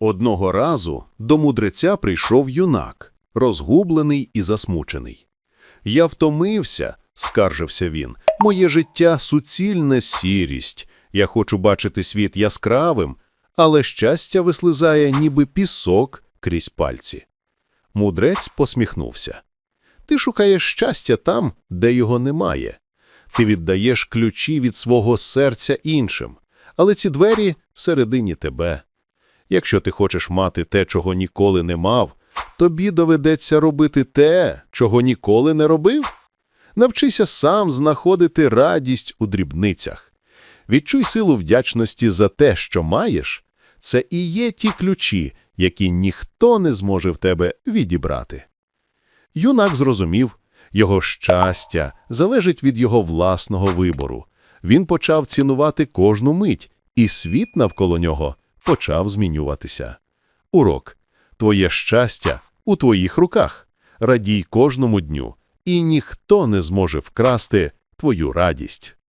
Одного разу до мудреця прийшов юнак, розгублений і засмучений. Я втомився, скаржився він. Моє життя суцільне сірість. Я хочу бачити світ яскравим, але щастя вислизає, ніби пісок крізь пальці. Мудрець посміхнувся. Ти шукаєш щастя там, де його немає. Ти віддаєш ключі від свого серця іншим, але ці двері всередині тебе. Якщо ти хочеш мати те, чого ніколи не мав, тобі доведеться робити те, чого ніколи не робив. Навчися сам знаходити радість у дрібницях. Відчуй силу вдячності за те, що маєш. Це і є ті ключі, які ніхто не зможе в тебе відібрати. Юнак зрозумів, його щастя залежить від його власного вибору. Він почав цінувати кожну мить, і світ навколо нього почав змінюватися. Урок. Твоє щастя у твоїх руках. Радій кожному дню, і ніхто не зможе вкрасти твою радість.